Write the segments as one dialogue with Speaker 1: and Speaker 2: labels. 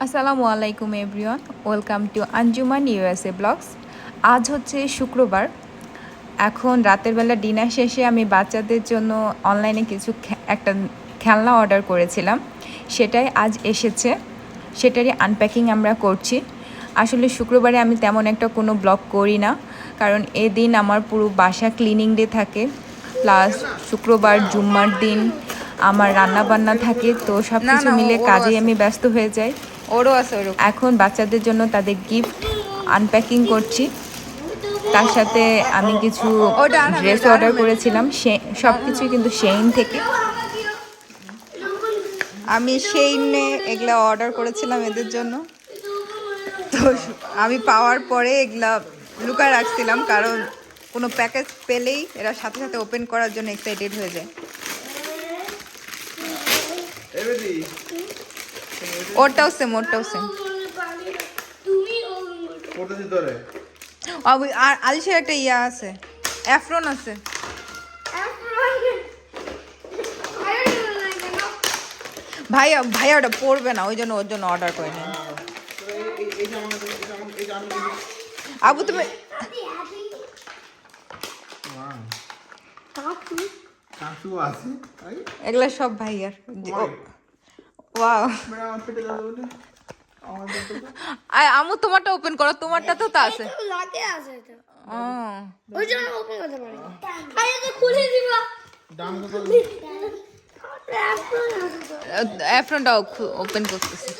Speaker 1: আসসালামু আলাইকুম everyone welcome to Anjuman USA blogs. আজ হচ্ছে শুক্রবার। এখন রাতের বেলা ডিনার শেষে আমি বাচ্চাদের জন্য অনলাইনে কিছু একটা খেলনা অর্ডার করেছিলাম। সেটাই আজ এসেছে। সেটারই আনপ্যাকিং আমরা করছি। আসলে শুক্রবারে আমি তেমন একটা কোনো ব্লগ করি না। কারণ এদিন আমার পুরো বাসা ক্লিনিং ডে থাকে। প্লাস শুক্রবার জুম্মার দিন আমার রান্না বান্না থাকে। তো সব কিছু মিলে
Speaker 2: ও- ও
Speaker 1: কাজে আমি ব্যস্ত হয়ে যাই।
Speaker 2: ওরও আছে ওরকম
Speaker 1: এখন বাচ্চাদের জন্য তাদের গিফট আনপ্যাকিং করছি। তার সাথে আমি কিছু ড্রেস অর্ডার করেছিলাম। সে সব কিছুই কিন্তু সেইন থেকে।
Speaker 2: আমি সেই এগুলা অর্ডার করেছিলাম এদের জন্য। তো আমি পাওয়ার পরে এগুলা লুকায় রাখছিলাম কারণ কোনো প্যাকেজ পেলেই এরা সাথে সাথে ওপেন করার জন্য এক্সাইটেড হয়ে যায়। ওরটাও সেম ওরটাও সেম আর আলিশের একটা ইয়া আছে। অ্যাফ্রন আছে। ভাইয়া ভাইয়া ওটা পড়বে না ওই জন্য ওর জন্য অর্ডার করে নিন। আবু তুমি এগুলা সব ভাইয়ার। ওয়াও
Speaker 3: তো-
Speaker 2: আমু তোমারটা ওপেন করো তোমারটা তো তা আছে
Speaker 4: লাগে আছে এটা
Speaker 2: ও
Speaker 4: ওই জন্য ওপেন করতে পারি আরে তো খুলে দিবা
Speaker 3: ডান কত
Speaker 2: অ্যাফ্রনটাও ওপেন করতেছি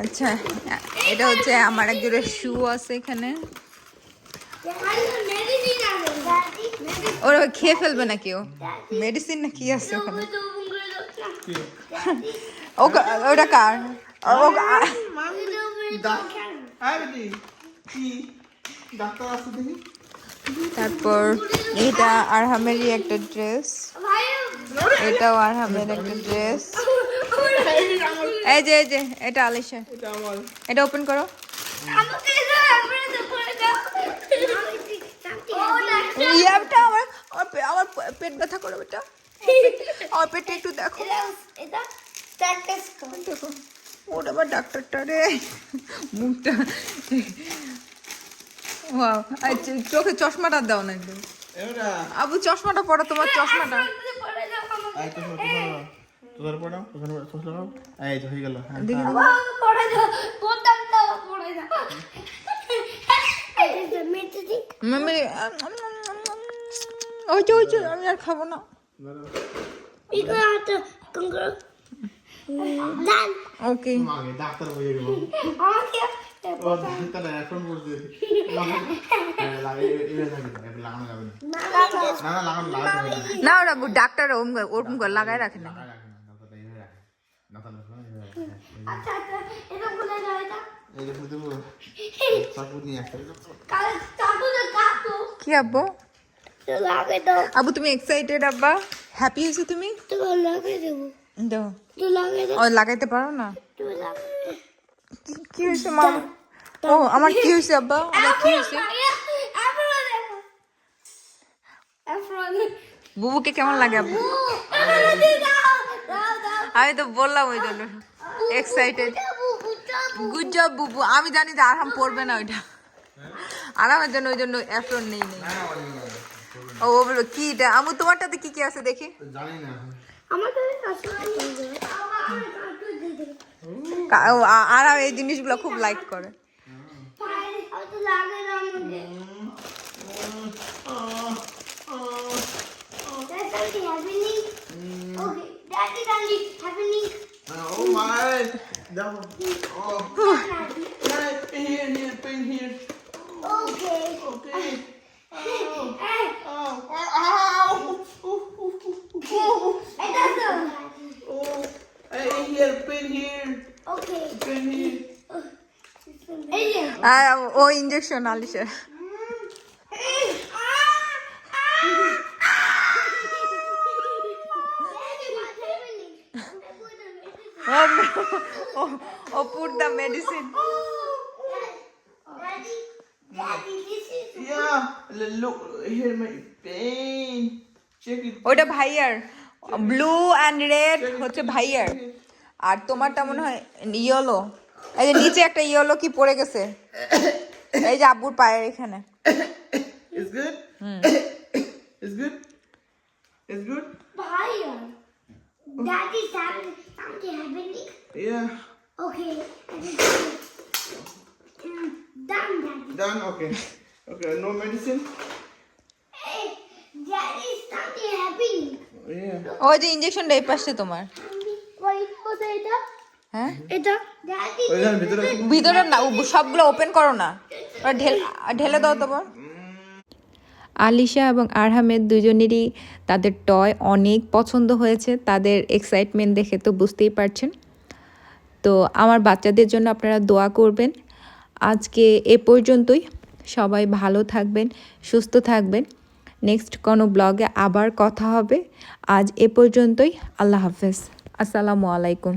Speaker 2: আচ্ছা এটা হচ্ছে আমার এক জোড়া শু আছে এখানে ওরা খেয়ে ফেলবে না কেউ মেডিসিন না কি আছে ওখানে? ওটা কার? ও তারপর এটা আরহামেরই একটা ড্রেস এটাও আরহামের একটা ড্রেস এই যে এই যে, এটা আলিশা।
Speaker 3: এটা
Speaker 2: ওপেন করো। আমার আমার পেট ব্যথা করে বেটা আমার পেটে একটু দেখো। দেখো আবার ডাক্তারটা রে। মুখটা চোখে চশমাটা দাও না একদম। আবু চশমাটা পড়া তোমার চশমাটা।
Speaker 3: আই তো তো তোর পড়া তোর পড়া সোস লাগাও এই তো হয়ে গেল হ্যাঁ
Speaker 2: দেখি
Speaker 3: হ্যাঁ। মামি
Speaker 2: ওই যে ওই যে আমি আর খাব না ওকে
Speaker 3: ডাক্তার বলে এটা না
Speaker 2: ওরা ডাক্তার ওরকম করে- লাগাই রাখে না
Speaker 3: এই যে ফুটে বল আসতে
Speaker 2: কি আব্বু? আবু তুমি এক্সাইটেড আব্বা? হ্যাপি হয়েছো তুমি? দাও ও লাগাইতে পারো না? কি- কি হয়েছে মা? ও আমার কি হয়েছে আব্বা? আমার কি হয়েছে? বুবুকে কেমন লাগে আব্বু? আমি তো বললাম ওই জন্য। এক্সাইটেড গুড জব বুবু আমি জানি যে আরাম পড়বে না ওইটা। আরামের জন্য ওই জন্য অ্যাপ্রন নেই নেই। ও ও বলল কি এটা? আমু তোমারটাতে কি কি আছে দেখি?
Speaker 3: জানি না।
Speaker 2: আরাম এই জিনিসগুলো খুব লাইক করে.
Speaker 3: Oh my! That was, oh, right, here, here, pin here.
Speaker 4: Okay.
Speaker 3: Okay. Oh, oh, ow! Ooh, ooh, ooh, ooh,
Speaker 4: It doesn't.
Speaker 3: oh. Hey, here, pin here,
Speaker 4: Okay.
Speaker 3: pin here.
Speaker 4: Alien.
Speaker 2: আর ও injection আলিশের ও ও put the medicine
Speaker 4: Daddy, Daddy, this is
Speaker 3: Yeah, look, here, my pain. Check it.
Speaker 2: ওইটা ভাইয়ার blue and red হচ্ছে ভাইয়ার আর তোমারটা মনে হয় ইয়েলো এই যে নিচে একটা ইয়েলো কি পড়ে গেছে এই যে আব্বুর পায়ের এখানে
Speaker 3: It's good? It's good? It's good?
Speaker 4: Fire. Daddy, something, something happening.
Speaker 3: Yeah.
Speaker 4: Okay. Mm, Done, Daddy.
Speaker 3: Done? Okay. Okay, no medicine?
Speaker 4: Hey, Daddy, something happening.
Speaker 3: Yeah.
Speaker 2: ওই যে ইঞ্জেকশনটা এই পাশে তোমার
Speaker 4: এটা?
Speaker 2: হ্যাঁ?
Speaker 3: ভিতরে
Speaker 2: না সবগুলো ওপেন করো না। ঢেলে দাও তোমার।
Speaker 1: আলিশা এবং আরহামের দুজনেরই তাদের টয় অনেক পছন্দ হয়েছে। তাদের এক্সাইটমেন্ট দেখে তো বুঝতেই পারছেন। তো আমার বাচ্চাদের জন্য আপনারা দোয়া করবেন। আজকে এ পর্যন্তই। সবাই ভালো থাকবেন সুস্থ থাকবেন। নেক্সট কোনো ব্লগে আবার কথা হবে। আজ এ পর্যন্তই। আল্লাহ হাফেজ। আসসালামু আলাইকুম।